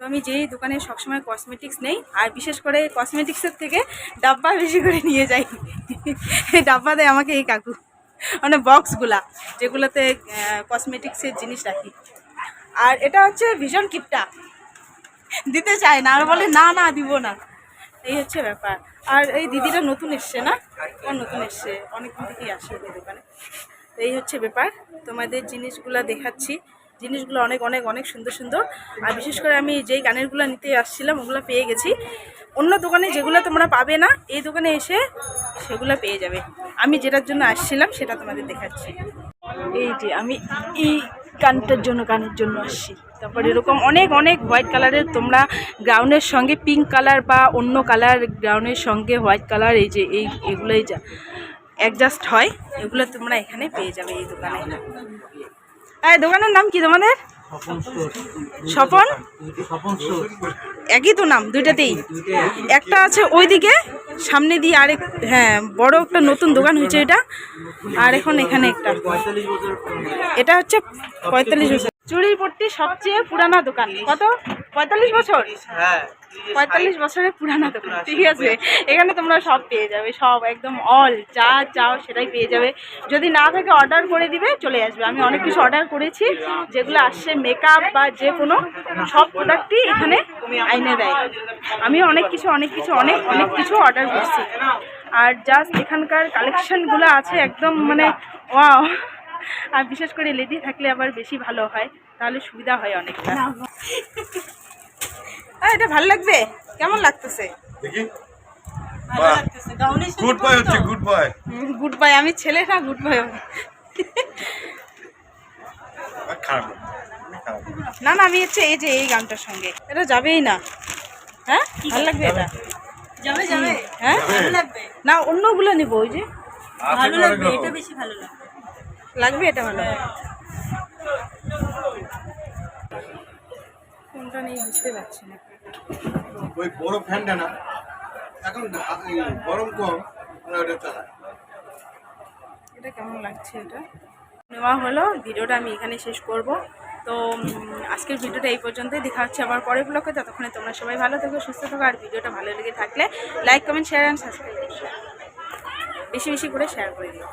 তো আমি যেই দোকানে সবসময় কসমেটিক্স নেই, আর বিশেষ করে কসমেটিক্সের থেকে ডাব্বা বেশি করে নিয়ে যাই। ডাব্বা দেয় আমাকে এই কাকু মানে বক্সগুলা যেগুলোতে কসমেটিক্সের জিনিস রাখি। আর এটা হচ্ছে ভীষণ কিপটা। দিতে চায় না, আর বলে, না না, দিব না। এই হচ্ছে ব্যাপার। আর এই দিদিটা নতুন এসছে না? নতুন এসছে, অনেকদিন থেকেই আসে দোকানে। এই হচ্ছে ব্যাপার। তোমাদের জিনিসগুলো দেখাচ্ছি। জিনিসগুলো অনেক অনেক অনেক সুন্দর সুন্দর। আর বিশেষ করে আমি যেই গানেরগুলো নিতে আসছিলাম, ওগুলো পেয়ে গেছি। অন্য দোকানে যেগুলো তোমরা পাবে না, এই দোকানে এসে সেগুলো পেয়ে যাবে। আমি যেটার জন্য আসছিলাম, সেটা তোমাদের দেখাচ্ছি। এই যে আমি এই গানটার জন্য, গানের জন্য আসছি। তারপর এরকম অনেক অনেক হোয়াইট কালারের তোমরা গ্রাউন্ডের সঙ্গে পিঙ্ক কালার বা অন্য কালার গ্রাউন্ডের সঙ্গে হোয়াইট কালার, এই যে এই, এগুলোই যা, অ্যাডজাস্ট হয়, এগুলো তোমরা এখানে পেয়ে যাবে এই দোকানে। এই দোকানের নাম কি তোমাদের? স্বপন একই তো নাম দুইটাতেই। একটা আছে ওইদিকে সামনে দিয়ে আরেক হ্যাঁ বড় একটা নতুন দোকান হয়েছে এটা। আর এখন এখানে একটা। এটা হচ্ছে পঁয়তাল্লিশ বছর। চুড়িপট্টি সবচেয়ে পুরানা দোকান। কত? পঁয়তাল্লিশ বছর? হ্যাঁ পঁয়তাল্লিশ বছরের পুরানা দোকান ঠিক আছে এখানে তোমরা সব পেয়ে যাবে সব একদম অল যা চাও সেটাই পেয়ে যাবে। যদি না থাকে অর্ডার করে দিবে চলে আসবে। আমি অনেক কিছু অর্ডার করেছি যেগুলো আসছে মেকআপ বা যে কোনো সব প্রোডাক্টই এখানে আইনে দেয়। আমি অনেক কিছু অনেক কিছু অনেক অনেক কিছু অর্ডার করছি। আর জাস্ট এখানকার কালেকশনগুলো আছে একদম মানে ওয়াও আর বিশেষ করে লেডি থাকলে আবার বেশি ভালো হয় তাহলে সুবিধা হয় অনেকটা। এটা ভালো লাগবে? কেমন লাগতেছে? দেখি। গুড বয় হচ্ছে গুড বয় গুড বাই আমি ছেলে না গুড বাই না, না। না না আমি হচ্ছে এই যে এই গানটার সঙ্গে। এটা যাবেই না। হ্যাঁ? ভালো লাগবে এটা? যাবে যাবে। হ্যাঁ? ভালো লাগবে। না অন্যগুলো নেব ওই যে। ভালো লাগবে এটা বেশি ভালো লাগবে। লাগবে এটা ভালো। কোনটা নেই বুঝতে পারছি না। ওই বড় ফ্যানটা না এখন গরম কম ওটা চালায় এটা কেমন লাগছে এটা? নেওয়া হলো ভিডিওটা আমি এখানে শেষ করব। তো আজকের ভিডিওটা এই পর্যন্তই দেখা হচ্ছে আবার পরের ব্লগে ততক্ষণে তোমরা সবাই ভালো থেকো সুস্থ থাকো আর ভিডিওটা ভালো লেগে থাকলে like comment share and subscribe বেশি বেশি করে শেয়ার করে দিও।